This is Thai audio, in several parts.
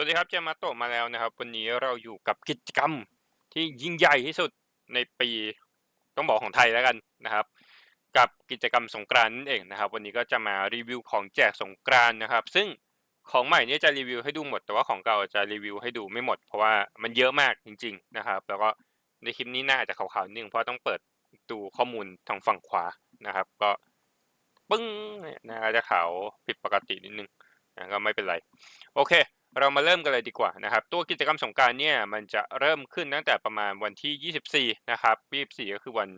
วัสดีครับเจมาโตมาแล้วนะครับ วันนี้เราอยู่กับกิจกรรมที่ยิ่งใหญ่ที่สุดในปีต้องบอกของไทยแล้วกันนะครับ กับกิจกรรมสงกรานต์นั่นเองนะครับ วันนี้ก็จะมารีวิวของแจกสงกรานต์นะครับ ซึ่งของใหม่นี่จะรีวิวให้ดูหมด แต่ว่าของเก่าจะรีวิวให้ดูไม่หมด เพราะว่ามันเยอะมากจริง ๆนะครับ แล้วก็ในคลิปนี้น่าจะขาวๆนิดนึงเพราะต้องเปิดดูข้อมูลทางฝั่งขวานะครับ ก็ปึ้งเนี่ยนะจะขาวผิดปกตินิดนึงก็ไม่เป็นไร โอเค เรามาเริ่มกันเลยดีกว่านะครับ ตัวกิจกรรมสงการเนี่ยมันจะเริ่มขึ้นตั้งแต่ประมาณวันที่ 24 นะครับ 24 ก็คือวัน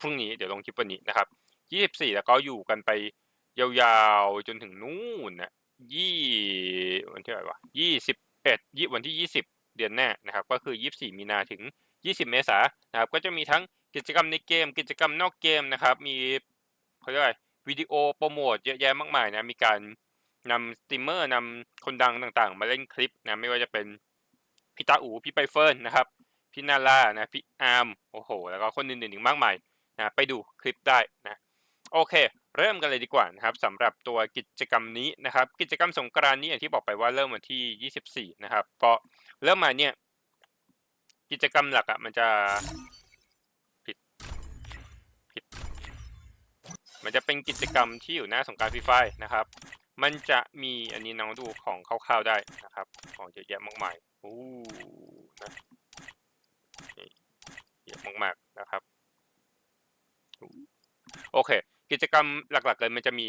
พรุ่งนี้เดี๋ยวลงคลิปวันนี้นะครับ 24 แล้วก็อยู่กันไปยาวๆจนถึงนู่นนะยี่วันที่อะไหรวะ21ยี่วันที่ 20 เดือนหน้านะครับ ก็คือ 24 มีนาถึง 20 เมษายนนะครับ ก็จะมีทั้งกิจกรรมในเกม กิจกรรมนอกเกมนะครับ มีเขาเรียกว่าวิดีโอโปรโมทเยอะแยะมากมายนะมีการ นำสตรีมเมอร์นำคนดังต่างๆ มาเล่นคลิปนะไม่ว่าจะเป็นพี่ตาอูพี่ไปเฟิร์นนะครับพี่นาร่านะพี่อาร์มโอ้โห แล้วก็คนอื่นๆอีกมากมายนะไปดูคลิปได้นะโอเค เริ่มกันเลยดีกว่านะครับสำหรับตัวกิจกรรมนี้นะครับ กิจกรรมสงกรานต์นี้อย่างที่บอกไปว่าเริ่มวันที่ 24 นะครับก็เริ่มมาเนี่ยกิจกรรมหลักอะ่ะมันจะผิดผิด มันจะเป็นกิจกรรมที่อยู่หน้าสงการฟรีไฟนะครับ มันจะมีอันนี้น้องดูของคร่าวๆได้นะครับ ของเยอะแยะมากมายโอ้นะนี่เยอะมากๆนะครับ โอเค กิจกรรมหลักๆเลยมันจะมี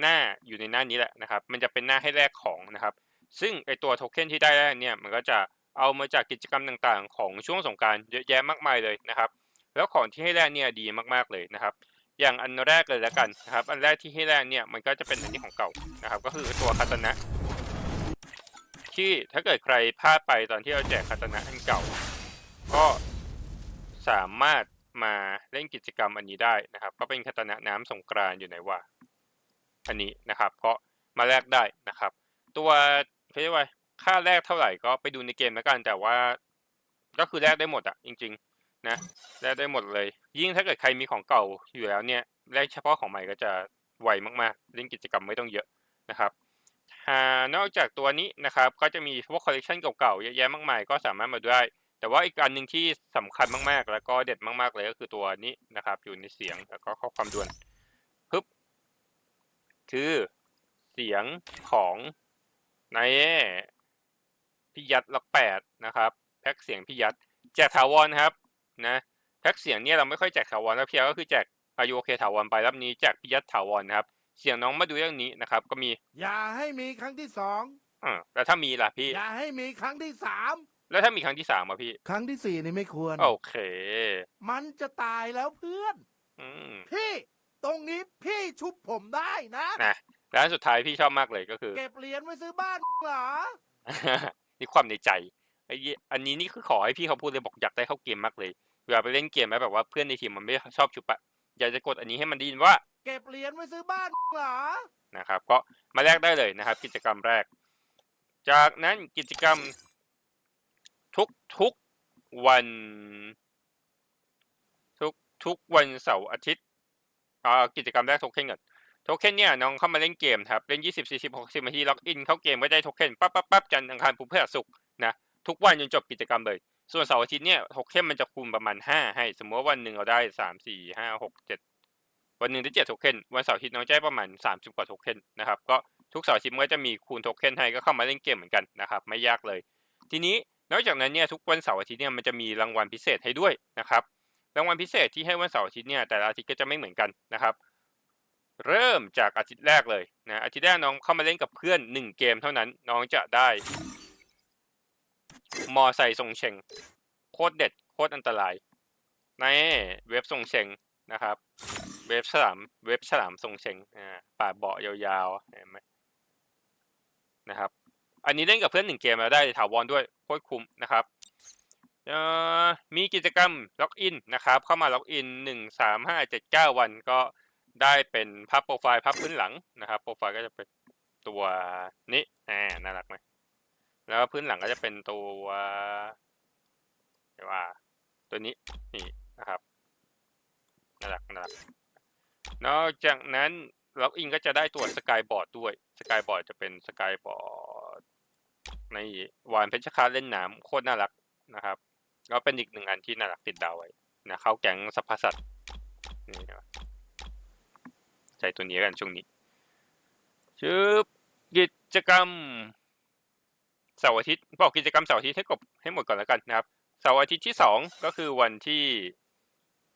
หน้าอยู่ในหน้านี้แหละนะครับ มันจะเป็นหน้าให้แลกของนะครับ ซึ่งไอตัวโทเค็นที่ได้แรกเนี่ย มันก็จะเอามาจากกิจกรรมต่างๆ ของช่วงสงกรารเยอะแยะมากมายเลยนะครับ แล้วของที่ให้แลกเนี่ยดีมากๆเลยนะครับ อย่างอันแรกเลยแล้วกันนะครับ อันแรกที่ให้แรกเนี่ยมันก็จะเป็นอันนี้ของเก่านะครับ ก็คือตัวคาตานะ ที่ถ้าเกิดใครพลาดไปตอนที่เราแจกคาตานะอันเก่า ก็สามารถมาเล่นกิจกรรมอันนี้ได้นะครับ ก็เป็นคาตานะน้ำสงกรานอยู่ไหนวะอันนี้นะครับ เพราะมาแลกได้นะครับ ตัวเขาเรียกว่าค่าแรกเท่าไหร่ก็ไปดูในเกมแล้วกันแต่ว่า ก็คือแลกได้หมดอะจริง ๆ นะแลกได้หมดเลย ยิ่งถ้าเกิดใครมีของเก่าอยู่แล้วเนี่ยแลกเฉพาะของใหม่ก็จะไวมากๆเล่นกิจกรรมไม่ต้องเยอะนะครับนอกจากตัวนี้นะครับก็จะมีพวกคอลเลคชันเก่าๆเยอะแยะมากมายก็สามารถมาดูได้ แต่ว่าอีกอันหนึ่งที่สำคัญมากๆ แล้วก็เด็ดมากๆเลยก็คือตัวนี้นะครับ อยู่ในเสียงแล้วก็ข้อความด่วนฮึบคือเสียงของในพิยัดล็อกแปดนะครับแพ็กเสียงพิยัดแจกถาวรครับ นะแพ็กเสียงเนี่ยเราไม่ค่อยแจกถาวรแล้วเพียงก็คือแจกอายุโอเคถาวรไปรับนี้แจกพิยัดถาวรนะครับ เสียงน้องมาดูเรื่องนี้นะครับ ก็มี อย่าให้มีครั้งที่สองอ่าแล้วถ้ามีล่ะพี่ อย่าให้มีครั้งที่สามแล้วถ้ามีครั้งที่สามอะพี่ ครั้งที่สี่นี่ไม่ควร โอเค มันจะตายแล้วเพื่อน อืมพี่ตรงนี้พี่ชุบผมได้นะนะแล้วอันสุดท้ายพี่ชอบมากเลยก็คือ เก็บเหรียญไว้ซื้อบ้านเหรอ นี่ความในใจไอ้เหี้ยอันนี้นี่คือขอให้พี่เขาพูดเลยบอกอยากได้เข้าเกมมากเลยเวลาไปเล่นเกมแล้วแบบว่าเพื่อนในทีมมันไม่ชอบชุบอะอยากจะกดอันนี้ให้มันไดีนว่าเก็บเหรียญไว้ซื้อบ้านเหรอนะครับก็มาแลกได้เลยนะครับ กิจกรรมแรก จากนั้นกิจกรรมทุกทุกวัน ทุกทุกวันเสาร์อาทิตย์อ่ากิจกรรมแรกโทเค็นก่อนโทเค็นเนี่ยน้องเข้ามาเล่นเกมครับเล่น 20 40 60นาทีล็อกอินเข้าเกมก็ได้โทเค็นปั๊บปั๊บปั๊บจันทร์อังคารพุธพฤหัสศุกร์นะ ทุกวันจนจบกิจกรรมเลย ส่วนเสาร์อาทิตย์เนี่ยโทเค็นมันจะคูณประมาณ5ให้ สมมติว่าวันหนึ่งเราได้3 4 5 6 7วันหนึ่งได้7โทเค็นวันเสาร์อาทิตย์น้องจะได้ประมาณ30กว่าโทเค็นนะครับก็ทุกเสาร์อาทิตย์ก็จะมีคูณโทเค็นให้ก็เข้ามาเล่นเกมเหมือนกันนะครับไม่ยากเลย ทีนี้นอกจากนั้นเนี่ยทุกวันเสาร์อาทิตย์เนี่ยมันจะมีรางวัลพิเศษให้ด้วยนะครับรางวัลพิเศษที่ให้วันเสาร์อาทิตย์เนี่ยแต่ละอาทิตย์ก็จะไม่เหมือนกันนะครับเริ่มจากอาทิตย์แรกเลยนะอาทิตย์แรกน้องเข้ามาเล่นกับเพื่อนหนึ่งเกมเท่านั้นน้องจะได้ มอไซค์ทรงเชงโคตรเด็ดโคตรอันตรายในเว็บทรงเชงนะครับ เว็บฉลามเว็บฉลามทรงเชงอ่าปาเบาะยาวๆเห็นไหมนะครับ อันนี้เล่นกับเพื่อนหนึ่งเกมแล้วได้ถาวรด้วยโคตรคุ้มนะครับเออมีกิจกรรมล็อกอินนะครับ เข้ามาล็อกอินหนึ่งสามห้าเจ็ดเก้าวันก็ได้เป็นภาพโปรไฟล์ภาพพื้นหลังนะครับ โปรไฟล์ก็จะเป็นตัวนี้อ่าน่ารักไหม แล้วพื้นหลังก็จะเป็นตัวเรียกว่า ตัวนี้นี่นะครับน่ารักน่ารักนอกจากนั้นล็อกอินก็จะได้ตัวสกายบอร์ดด้วยสกายบอร์ดจะเป็นสกายบอร์ดในวานเพชรคาตเล่นน้ำโคตรน่ารักนะครับก็เป็นอีกหนึ่งอันที่น่ารักติดดาวไว้นะเข้าแก๊งสัพพสัตนี่นะครับใจตัวนี้กันช่วงนี้ชื่อกิจกรรม เสาร์อาทิตย์บอกกิจกรรมเสาร์อาทิตย์ให้กบให้หมดก่อนแล้วกันนะครับเสาร์อาทิตย์ที่สองก็คือวันที่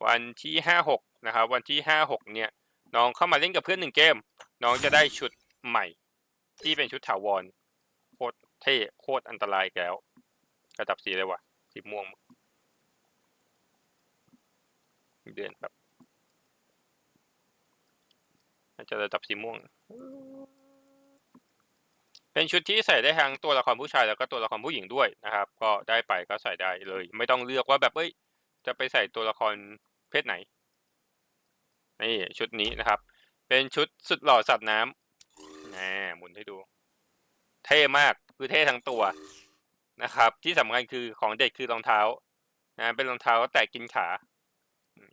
วันที่ห้าหกนะครับ วันที่ห้าหกเนี่ยน้องเข้ามาเล่นกับเพื่อนหนึ่งเกม น้องจะได้ชุดใหม่ ที่เป็นชุดถาวรโคตรเท่โคตรอันตรายแล้วกระดับสีเลยวะสีม่วงเดือนแบบน่าจะระดับสีม่วง เป็นชุดที่ใส่ได้ทั้งตัวละครผู้ชายแล้วก็ตัวละครผู้หญิงด้วยนะครับ ก็ได้ไปก็ใส่ได้เลย ไม่ต้องเลือกว่าแบบเอ้ยจะไปใส่ตัวละครเพศไหนนี่ชุดนี้นะครับ เป็นชุดสุดหล่อสัตว์น้ำแหมหมุนให้ดู เท่มากคือเท่ทั้งตัวนะครับ ที่สำคัญคือของเด็กคือรองเท้านะเป็นรองเท้าแตะกินขาอืม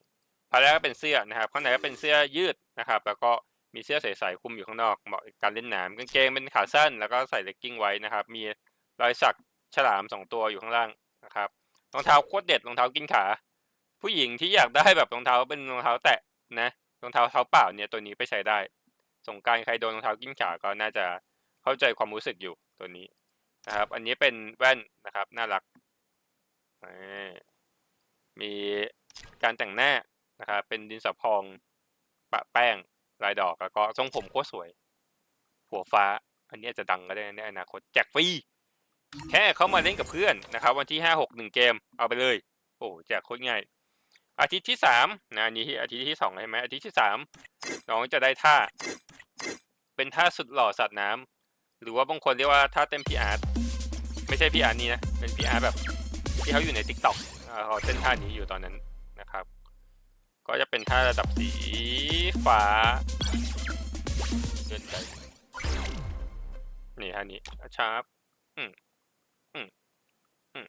ภายแรกก็เป็นเสื้อนะครับข้างในก็เป็นเสื้อยืดนะครับ แล้วก็ มีเสื้อใสๆคลุมอยู่ข้างนอกเหมาะกับการเล่นน้ำกางเกงเป็นขาสั้น แล้วก็ใส่เลกกิ้งไว้นะครับ มีรอยสักฉลามสองตัวอยู่ข้างล่างนะครับรองเท้าโคตรเด็ดรองเท้ากินขา ผู้หญิงที่อยากได้แบบรองเท้าเป็นรองเท้าแตะนะรองเท้าเท้าเปล่าเนี่ยตัวนี้ไปใช้ได้ สงการใครโดนรองเท้ากิ้งขาก็น่าจะเข้าใจความรู้สึกอยู่ตัวนี้นะครับ อันนี้เป็นแว่นนะครับน่ารักมีการแต่งหน้านะครับเป็นดินสอพองปะแป้ง ลายดอกแล้วก็ทรงผมโคตรสวย หัวฟ้า อันนี้อาจจะดังก็ได้ในอนาคตแจกฟรีแค่เขามาเล่นกับเพื่อนนะครับ วันที่ห้าหกหนึ่งเกมเอาไปเลย โอ้แจกโคตรง่ายอาทิตย์ที่สามนะนี่อาทิตย์ที่สองใช่ไหมอาทิตย์ที่สามน้องจะได้ท่า เป็นท่าสุดหล่อสัตว์น้ำหรือว่าบางคนเรียกว่าท่าเต้นพีอาร์ตไม่ใช่พีอาร์นี่นะเป็นพีอาร์แบบที่เขาอยู่ในทิกตอกเขาเต้นท่านี้อยู่ตอนนั้นนะครับ ก็จะเป็นท่าระดับสีฟ้า เดินไปนี่ท่านี้ชาร์ปอืมอืมอืม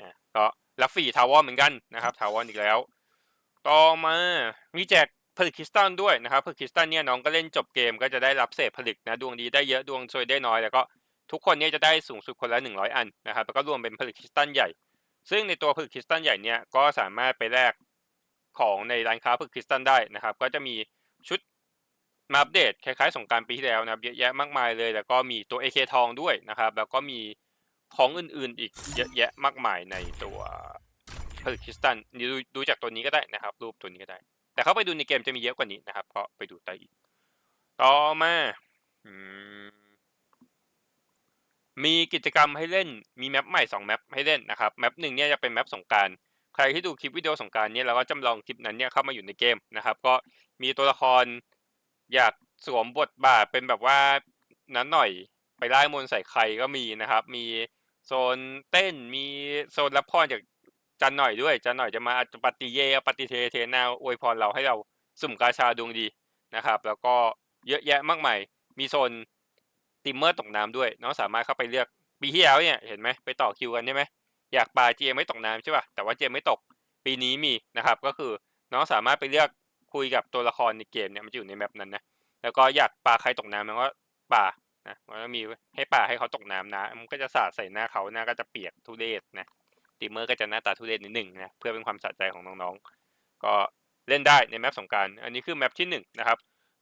อะก็รับฟรีทาวอนเหมือนกันนะครับทาวอนอีกแล้ว ต่อมามีแจกผลิตคริสตัลด้วยนะครับผลิตคริสตัลเนี่ยน้องก็เล่นจบเกมก็จะได้รับเศษผลิตนะดวงดีได้เยอะดวงซวยได้น้อยแล้วก็ทุกคนเนี่ยจะได้สูงสุดคนละหนึ่งร้อยอันนะครับแล้วก็รวมเป็นผลิตคริสตัลใหญ่ ซึ่งในตัวผลิตคริสตัลใหญ่เนี่ยก็สามารถไปแลก ของในร้านค้าผลิตคริสตัลได้นะครับ ก็จะมีชุดมาอัปเดตคล้ายๆสงกรารปีที่แล้วนะครับเยอะแยะมากมายเลย แล้วก็มีตัว AK ทองด้วยนะครับ แล้วก็มีของอื่นๆอีกเยอะแยะมากมายในตัวผลิตคริสตันี่ดูดูจากตัวนี้ก็ได้นะครับ รูปตัวนี้ก็ได้ แต่เข้าไปดูในเกมจะมีเยอะกว่านี้นะครับก็ไปดูได้อีก ต่อมาอมมีกิจกรรมให้เล่นมีแมปใหม่สองแมปให้เล่นนะครับแมปหนึ่งเนี่ยจะเป็นแมปสงกราร ใครที่ดูคลิปวิดีโอสงการเนี่ยเราก็จำลองคลิปนั้นเนี่ยเข้ามาอยู่ในเกมนะครับ ก็มีตัวละครอยากสวมบทบาทเป็นแบบว่านั้นหน่อยไปไล่มนใส่ใครก็มีนะครับ มีโซนเต้นมีโซนรับพรจากจันหน่อยด้วย จันหน่อยจะมาปฏิเยปฏิเทเทนาอวยพรเราให้เราสุ่มกาชาดวงดีนะครับ แล้วก็เยอะแยะมากมายมีโซนติมเมอร์ตกน้ำด้วยน้องสามารถเข้าไปเลือกปีที่แล้วเนี่ยเห็นไหมไปต่อคิวกันใช่ไหม อยากปลาเจมไม่ตกน้ำใช่ป่ะแต่ว่าเจมไม่ตกปีนี้มีนะครับ ก็คือน้องสามารถไปเลือกคุยกับตัวละครในเกมเนี่ยมันจะอยู่ในแมปนั้นนะแล้วก็อยากปลาใครตกน้ำมันก็ปลานะมันก็มีให้ปลาให้เขาตกน้ำนะมันก็จะสาดใส่หน้าเขาหน้าก็จะเปียกทุเรศนะตีเมอร์ก็จะหน้าตาทุเรศนิดหนึ่งนะเพื่อเป็นความสะใจของน้องๆ ก็เล่นได้ในแมปสงการอันนี้คือแมปที่หนึ่งนะครับ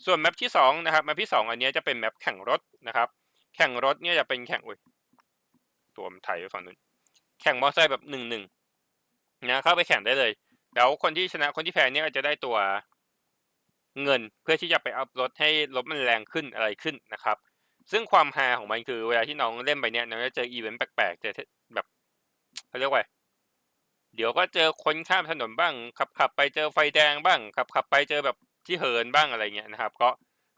ส่วนแมปที่สองนะครับแมปที่สองอันนี้จะเป็นแมปแข่งรถนะครับ แข่งรถเนี่ยจะเป็นแข่งอุ้ยตัวมันไทยไว้ฝั่งนู้น แข่งมอเตอร์ไซค์แบบหนึ่งหนึ่งนะเข้าไปแข่งได้เลย แล้วคนที่ชนะคนที่แพ้เนี่ยก็จะได้ตัวเงินเพื่อที่จะไปอัพรถให้รถมันแรงขึ้นอะไรขึ้นนะครับ ซึ่งความฮาของมันคือเวลาที่น้องเล่นไปเนี่ยน้องจะเจออีเวนต์แปลกๆเจอแบบเขาเรียกว่าเดี๋ยวก็เจอคนข้ามถนนบ้าง ขับขับไปเจอไฟแดงบ้างขับขับไปเจอแบบที่เหินบ้างอะไรเงี้ยนะครับ ก็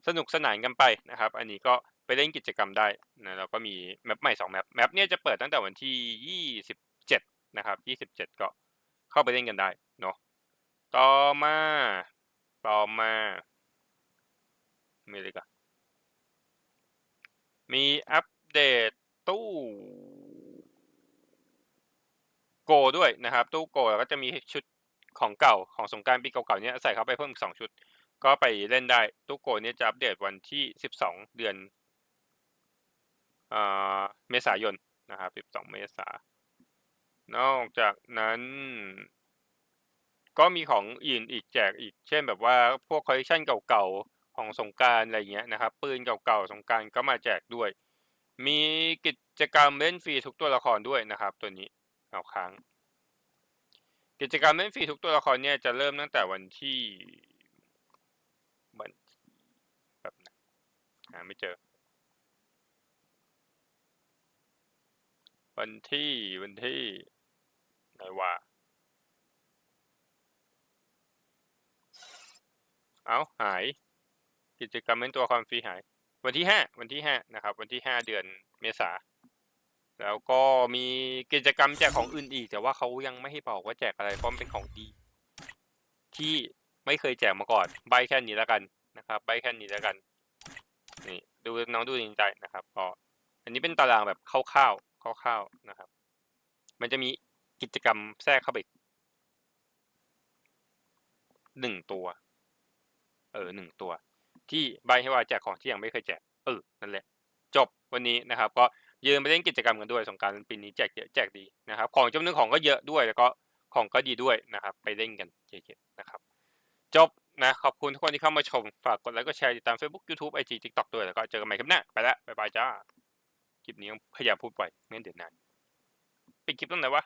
สนุกสนานกันไปนะครับ อันนี้ก็ ไปเล่นกิจกรรมได้นะแล้วก็มีแมปใหม่สองแมปแมปเนี่ยจะเปิดตั้งแต่วันที่ยี่สิบเจ็ดนะครับยี่สิบเจ็ดก็เข้าไปเล่นกันได้เนาะต่อมาต่อมามีอะไรกันมีอัปเดตตู้โกด้วยนะครับ ตู้โกแล้วก็จะมีชุดของเก่าของสงกรารปีเก่าๆเนี้ยใส่เข้าไปเพิ่มอีกสองชุด ก็ไปเล่นได้ตู้โกเนี้ยจะอัปเดตวันที่สิบสองเดือน เมษายนนะครับ 12 เมษายนอกจากนั้น ก็มีของอื่นอีกแจกอีก เช่นแบบว่าพวกคอลเลคชันเก่าๆ ของสงกรารอะไรเงี้ยนะครับ ปืนเก่าๆ สงกรารก็มาแจกด้วย มีกิจกรรมเล่นฟรีทุกตัวละครด้วยนะครับ ตัวนี้เอาค้าง กิจกรรมเล่นฟรีทุกตัวละครเนี่ยจะเริ่มตั้งแต่วันที่วันแบบหาไม่เจอ วันที่วันที่ไหนวะเอาหาย กิจกรรมเล่นตัวละครฟรีหาย วันที่ห้าวันที่ห้านะครับ วันที่ห้าเดือนเมษาแล้วก็มีกิจกรรมแจกของอื่นอีก แต่ว่าเขายังไม่ให้บอกว่าแจกอะไรเพราะมันเป็นของดี ที่ไม่เคยแจกมาก่อน ใบแค่นี้แล้วกันนะครับ ใบแค่นี้แล้วกัน นี่ดูน้องดูจริงใจนะครับก็อันนี้เป็นตารางแบบคร่าว คร่าวๆนะครับ มันจะมีกิจกรรมแทรกเข้าไปหนึ่งตัว เออหนึ่งตัว ที่ใบให้ว่าแจกของที่ยังไม่เคยแจก เออ นั่นแหละ จบวันนี้นะครับ ก็ยืนไปเล่นกิจกรรมกันด้วยสงการปีนี้แจกเยอะแจกดีนะครับ ของจำนวนของก็เยอะด้วย แล้วก็ของก็ดีด้วยนะครับ ไปเล่นกันเยอะๆนะครับ จบนะ ขอบคุณทุกคนที่เข้ามาชม ฝากกดไลค์ กดแชร์ ติดตาม Facebook YouTube IG TikTok ด้วย แล้วก็เจอกันใหม่คลิปหน้า ไปแล้ว บ๊ายบายจ้า คลิปนี้พยายามพูดไปไม่งั้นเดี๋ยวนานปิดคลิปตรงไหนวะ